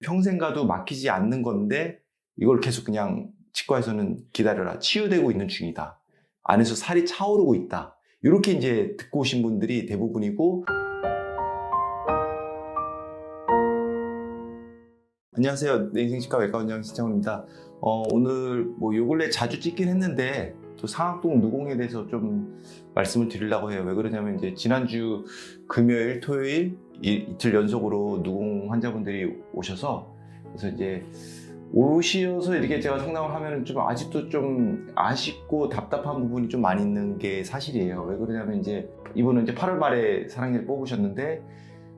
평생 가도 막히지 않는 건데 이걸 계속 그냥 치과에서는 기다려라. 치유되고 있는 중이다. 안에서 살이 차오르고 있다. 이렇게 이제 듣고 오신 분들이 대부분이고 안녕하세요. 내 인생치과 외과 원장 신창훈입니다. 어, 오늘 뭐 요 근래 자주 찍긴 했는데 또 상악동 누공에 대해서 좀 말씀을 드리려고 해요. 왜 그러냐면 이제 지난주 금요일, 토요일 이, 이틀 연속으로 누공 환자분들이 오셔서 그래서 이제 오셔서 이렇게 제가 상담을 하면 좀 아직도 좀 아쉽고 답답한 부분이 좀 많이 있는 게 사실이에요. 왜 그러냐면 이제 이분은 이제 8월 말에 사랑니를 뽑으셨는데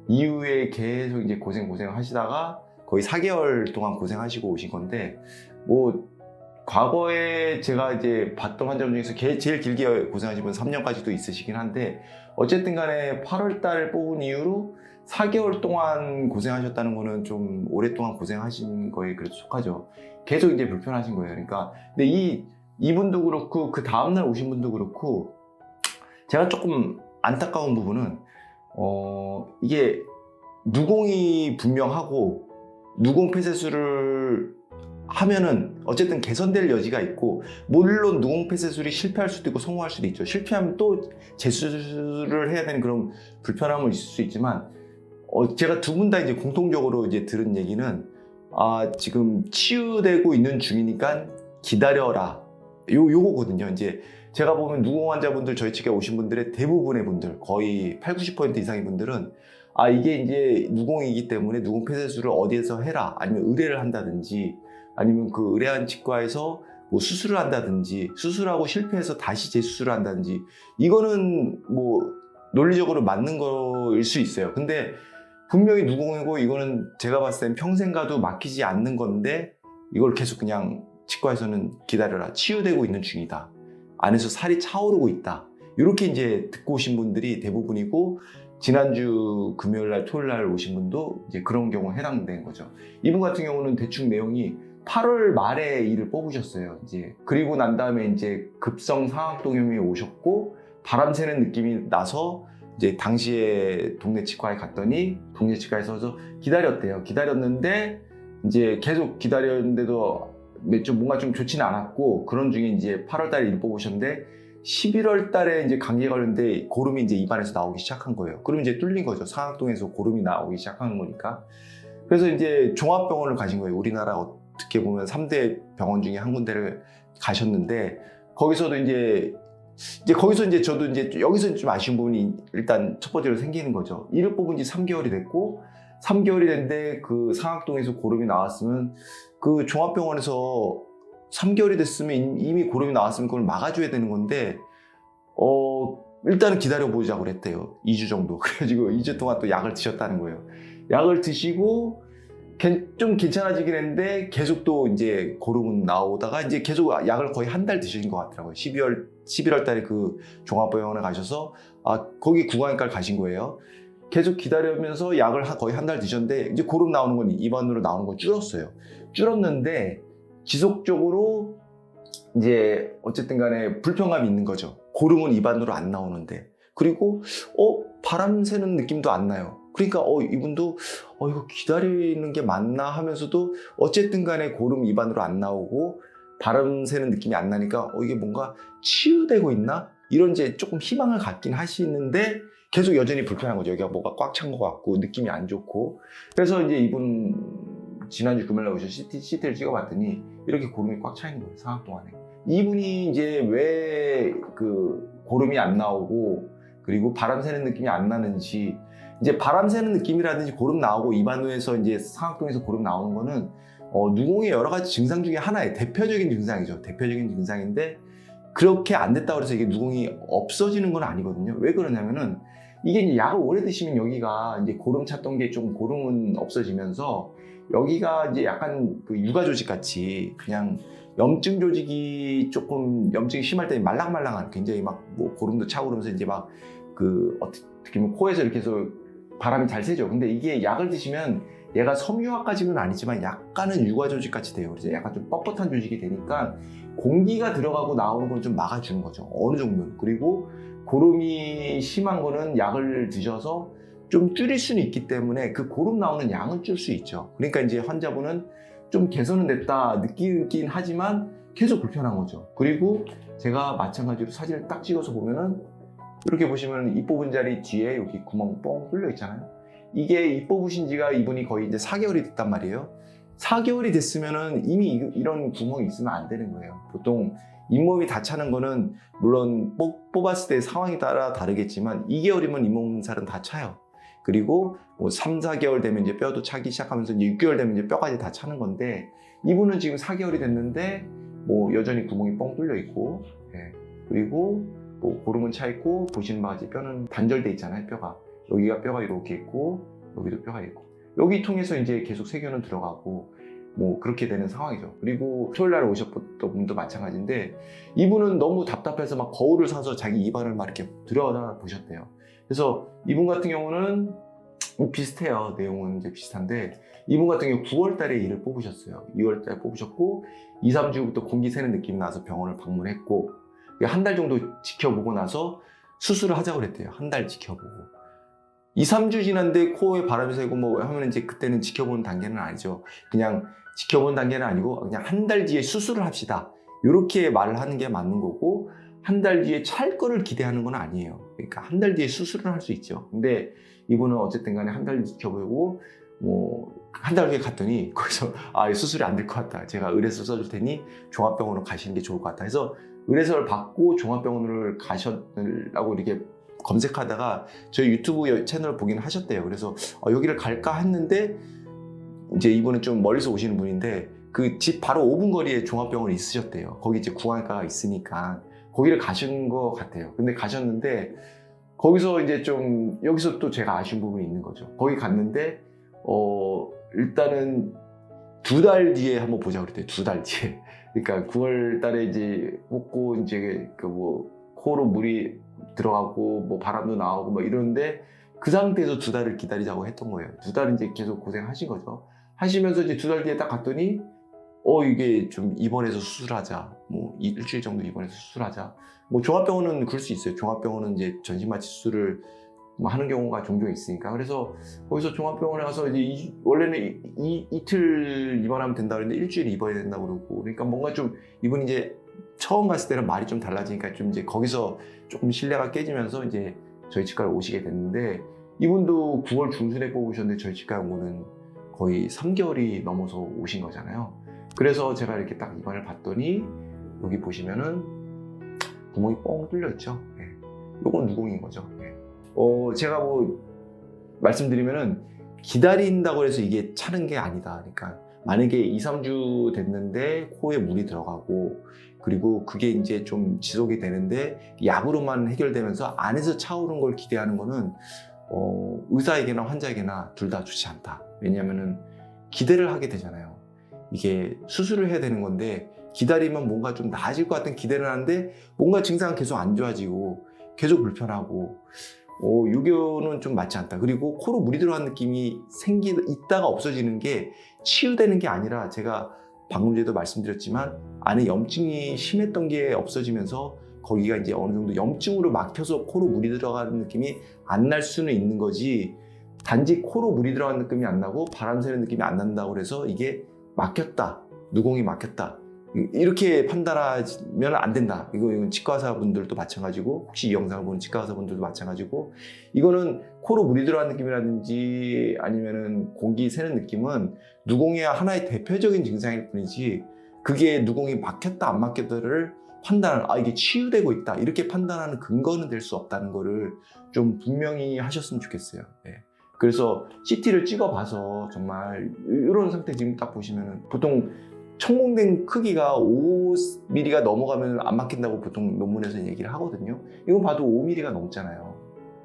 이후에 계속 이제 고생 고생 하시다가 거의 4개월 동안 고생하시고 오신 건데 뭐 과거에 제가 이제 봤던 환자분 중에서 게- 제일 길게 고생하신 분 3년까지도 있으시긴 한데 어쨌든 간에 8월 달 뽑은 이후로 4개월 동안 고생하셨다는 거는 좀 오랫동안 고생하신 거에 그래도 속하죠. 계속 이제 불편하신 거예요. 그러니까 근데 이 이분도 그렇고 그 다음 날 오신 분도 그렇고 제가 조금 안타까운 부분은 어 이게 누공이 분명하고 누공 폐쇄술을 하면은 어쨌든 개선될 여지가 있고 물론 누공 폐쇄술이 실패할 수도 있고 성공할 수도 있죠. 실패하면 또 재수술을 해야 되는 그런 불편함은 있을 수 있지만 어, 제가 두 분 다 이제 공통적으로 이제 들은 얘기는 아 지금 치유되고 있는 중이니까 기다려라 요 요거거든요. 이제 제가 보면 누공 환자분들 저희 측에 오신 분들의 대부분의 분들 거의 8, 90% 이상의 분들은 아 이게 이제 누공이기 때문에 누공 폐쇄술을 어디에서 해라 아니면 의뢰를 한다든지 아니면 그 의뢰한 치과에서 뭐 수술을 한다든지 수술하고 실패해서 다시 재수술을 한다든지 이거는 뭐 논리적으로 맞는 거일 수 있어요. 근데 분명히 누공이고 이거는 제가 봤을 땐 평생 가도 막히지 않는 건데 이걸 계속 그냥 치과에서는 기다려라 치유되고 있는 중이다. 안에서 살이 차오르고 있다. 이렇게 이제 듣고 오신 분들이 대부분이고 지난주 금요일 날 토요일 날 오신 분도 이제 그런 경우에 해당된 거죠. 이분 같은 경우는 대충 내용이 8월 말에 일을 뽑으셨어요. 이제 그리고 난 다음에 이제 급성 상악동염이 오셨고 바람 새는 느낌이 나서 이제 당시에 동네 치과에 갔더니 동네 치과에서 기다렸대요. 기다렸는데 이제 계속 기다렸는데도 좀 뭔가 좀 좋지는 않았고 그런 중에 이제 8월 달에 일 뽑으셨는데 11월 달에 이제 감기에 걸렸는데 고름이 이제 입안에서 나오기 시작한 거예요. 그러면 이제 뚫린 거죠. 상악동에서 고름이 나오기 시작하는 거니까. 그래서 이제 종합병원을 가신 거예요. 우리나라 어떻게 보면 3대 병원 중에 한 군데를 가셨는데 거기서도 이제 이제 거기서 이제 저도 이제 여기서 좀 아쉬운 부분이 일단 첫 번째로 생기는 거죠. 일을 뽑은 지 3개월이 됐고 3개월이 됐는데 그 상악동에서 고름이 나왔으면 그 종합병원에서 3개월이 됐으면 이미 고름이 나왔으면 그걸 막아줘야 되는 건데 어 일단은 기다려보자고 그랬대요. 2주 정도. 그래가지고 2주 동안 또 약을 드셨다는 거예요. 약을 드시고 괜- 좀 괜찮아지긴 했는데 계속 또 이제 고름은 나오다가 이제 계속 약을 거의 한 달 드신 것 같더라고요 12월 11월 달에 그 종합병원에 가셔서 아 거기 구강외과를 가신 거예요 계속 기다리면서 약을 한- 거의 한 달 드셨는데 이제 고름 나오는 건 입안으로 나오는 건 줄었어요 줄었는데 지속적으로 이제 어쨌든 간에 불편감이 있는 거죠. 고름은 입안으로 안 나오는데. 그리고 어 바람 새는 느낌도 안 나요. 그러니까 어 이분도 어 이거 기다리는 게 맞나 하면서도 어쨌든 간에 고름 입안으로 안 나오고 바람 새는 느낌이 안 나니까 어 이게 뭔가 치유되고 있나? 이런 이제 조금 희망을 갖긴 하시는데 계속 여전히 불편한 거죠. 여기가 뭐가 꽉 찬 것 같고 느낌이 안 좋고. 그래서 이제 이분 지난주 금요일에 오셔서 CT, CT를 찍어봤더니 이렇게 고름이 꽉 차 있는 거예요. 상악 동안에. 이분이 이제 왜 그 고름이 안 나오고 그리고 바람 새는 느낌이 안 나는지 이제 바람 새는 느낌이라든지 고름 나오고 입안에서 이제 상악동에서 고름 나오는 거는 어, 누공의 여러 가지 증상 중에 하나의 대표적인 증상이죠. 대표적인 증상인데 그렇게 안 됐다고 해서 이게 누공이 없어지는 건 아니거든요. 왜 그러냐면은 이게 이제 약을 오래 드시면 여기가 이제 고름 찼던 게 좀 고름은 없어지면서 여기가 이제 약간 그 육아 조직 같이 그냥 염증 조직이 조금 염증이 심할 때 말랑말랑한 굉장히 막 뭐 고름도 차고 그러면서 이제 막 그 어떻게 보면 코에서 이렇게 해서 바람이 잘 새죠. 근데 이게 약을 드시면 얘가 섬유화까지는 아니지만 약간은 육아 조직 같이 돼요. 그래서 약간 좀 뻣뻣한 조직이 되니까 공기가 들어가고 나오는 걸좀 막아주는 거죠. 어느 정도는. 그리고 고름이 심한 거는 약을 드셔서 좀 줄일 수는 있기 때문에 그 고름 나오는 양은 줄 수 있죠. 그러니까 이제 환자분은 좀 개선은 됐다 느끼긴 하지만 계속 불편한 거죠. 그리고 제가 마찬가지로 사진을 딱 찍어서 보면은 이렇게 보시면 이 뽑은 자리 뒤에 여기 구멍 뻥 뚫려 있잖아요. 이게 이 뽑으신 지가 이분이 거의 이제 4개월이 됐단 말이에요. 4개월이 됐으면은 이미 이- 이런 구멍이 있으면 안 되는 거예요. 보통 잇몸이 다 차는 거는 물론 뽑- 뽑았을 때 상황에 따라 다르겠지만 2개월이면 잇몸살은 다 차요. 그리고 뭐 3, 4개월 되면 이제 뼈도 차기 시작하면서 이제 6개월 되면 이제 뼈까지 다 차는 건데 이분은 지금 4개월이 됐는데 뭐 여전히 구멍이 뻥 뚫려 있고 예. 그리고 뭐 고름은 차 있고 보시는 같이 뼈는 단절돼 있잖아요 뼈가 여기가 뼈가 이렇게 있고 여기도 뼈가 있고 여기 통해서 이제 계속 세균은 들어가고 뭐 그렇게 되는 상황이죠. 그리고 토요일 날 오셨던 분도 마찬가지인데 이분은 너무 답답해서 막 거울을 사서 자기 입안을 막 이렇게 들여다 보셨대요. 그래서 이분 같은 경우는 비슷해요. 내용은 이제 비슷한데 이분 같은 경우 9월 달에 이를 뽑으셨어요. 2월 달에 뽑으셨고 2, 3주부터 공기 새는 느낌이 나서 병원을 방문했고 한 달 정도 지켜보고 나서 수술을 하자고 그랬대요. 한 달 지켜보고. 2, 3주 지났는데 코에 바람이 새고 뭐 하면 이제 그때는 지켜보는 단계는 아니죠. 그냥 지켜보는 단계는 아니고 그냥 한 달 뒤에 수술을 합시다. 이렇게 말을 하는 게 맞는 거고 한 달 뒤에 찰 거를 기대하는 건 아니에요. 그러니까 한 달 뒤에 수술을 할수 있죠. 근데 이분은 어쨌든 간에 한 달 지켜보고 뭐 한 달 후에 갔더니 거기서 아이 수술이 안 될 것 같다. 제가 의뢰서 써줄 테니 종합병원으로 가시는 게 좋을 것 같다. 해서 의뢰서를 받고 종합병원을 가셨라고 이렇게 검색하다가 저희 유튜브 여- 채널 보긴 하셨대요. 그래서 어, 여기를 갈까 했는데 이제 이분은 좀 멀리서 오시는 분인데 그 집 바로 5분 거리에 종합병원이 있으셨대요. 거기 이제 구강과가 있으니까 거기를 가신 것 같아요. 근데 가셨는데 거기서 이제 좀 여기서 또 제가 아쉬운 부분이 있는 거죠. 거기 갔는데 어 일단은 두 달 뒤에 한번 보자 그랬대요. 두 달 뒤에. 그러니까 9월 달에 이제 뽑고 이제 그 뭐 코로 물이 들어가고 뭐 바람도 나오고 뭐 이러는데 그 상태에서 두 달을 기다리자고 했던 거예요. 두 달 이제 계속 고생하신 거죠. 하시면서 이제 두 달 뒤에 딱 갔더니 어 이게 좀 입원해서 수술하자. 뭐 이- 일주일 정도 입원해서 수술하자. 뭐 종합병원은 그럴 수 있어요. 종합병원은 이제 전신마취 수술을 뭐 하는 경우가 종종 있으니까. 그래서 거기서 종합병원에 가서 이제 이- 원래는 이, 이- 이틀 입원하면 된다 그랬는데 일주일 입원해야 된다고 그러고. 그러니까 뭔가 좀 이분이 이제 처음 갔을 때는 말이 좀 달라지니까 좀 이제 거기서 조금 신뢰가 깨지면서 이제 저희 치과를 오시게 됐는데 이분도 9월 중순에 뽑으셨는데 저희 치과에 온 거는 거의 3개월이 넘어서 오신 거잖아요. 그래서 제가 이렇게 딱 입안을 봤더니 여기 보시면은 구멍이 뻥 뚫려 있죠. 예. 요건 누공인 거죠. 예. 어, 제가 뭐 말씀드리면은 기다린다고 해서 이게 차는 게 아니다. 그러니까 만약에 2, 3주 됐는데 코에 물이 들어가고 그리고 그게 이제 좀 지속이 되는데 약으로만 해결되면서 안에서 차오른 걸 기대하는 거는 어, 의사에게나 환자에게나 둘 다 좋지 않다. 왜냐면은 기대를 하게 되잖아요. 이게 수술을 해야 되는 건데 기다리면 뭔가 좀 나아질 것 같은 기대를 하는데 뭔가 증상은 계속 안 좋아지고 계속 불편하고 어, 유교는 좀 맞지 않다. 그리고 코로 물이 들어간 느낌이 생기 있다가 없어지는 게 치유되는 게 아니라 제가 방금 전에도 말씀드렸지만 안에 염증이 심했던 게 없어지면서 거기가 이제 어느 정도 염증으로 막혀서 코로 물이 들어가는 느낌이 안 날 수는 있는 거지. 단지 코로 물이 들어간 느낌이 안 나고 바람 새는 느낌이 안 난다고 그래서 이게 막혔다. 누공이 막혔다 이렇게 판단하면 안 된다 이거 이건 치과의사 분들도 마찬가지고 혹시 이 영상을 보는 치과의사 분들도 마찬가지고 이거는 코로 물이 들어간 느낌이라든지 아니면은 공기 새는 느낌은 누공의 하나의 대표적인 증상일 뿐이지 그게 누공이 막혔다 안 막혔다를 판단을 아 이게 치유되고 있다 이렇게 판단하는 근거는 될 수 없다는 거를 좀 분명히 하셨으면 좋겠어요. 예. 그래서 CT를 찍어봐서 정말 이런 상태 지금 딱 보시면은 보통 천공된 크기가 5mm가 넘어가면 안 막힌다고 보통 논문에서 얘기를 하거든요. 이건 봐도 5mm가 넘잖아요.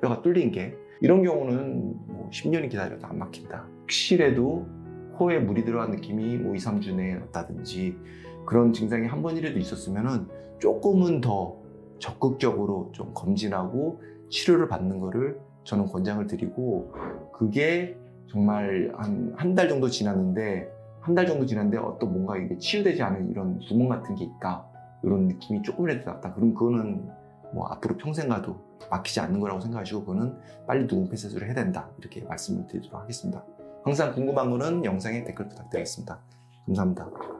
뼈가 뚫린 게. 이런 경우는 뭐 10년이 기다려도 안 막힌다. 혹시라도 코에 물이 들어간 느낌이 뭐 2, 3주 내에 났다든지 그런 증상이 한 번이라도 있었으면은 조금은 더 적극적으로 좀 검진하고 치료를 받는 거를 저는 권장을 드리고 그게 정말 한 한 달 정도 지났는데 한 달 정도 지났는데 어떤 뭔가 이게 치유되지 않은 이런 구멍 같은 게 있다 이런 느낌이 조금이라도 났다 그럼 그거는 뭐 앞으로 평생 가도 막히지 않는 거라고 생각하시고 그거는 빨리 누궁 폐쇄술을 해야 된다 이렇게 말씀을 드리도록 하겠습니다. 항상 궁금한 거는 영상에 댓글 부탁드리겠습니다. 감사합니다.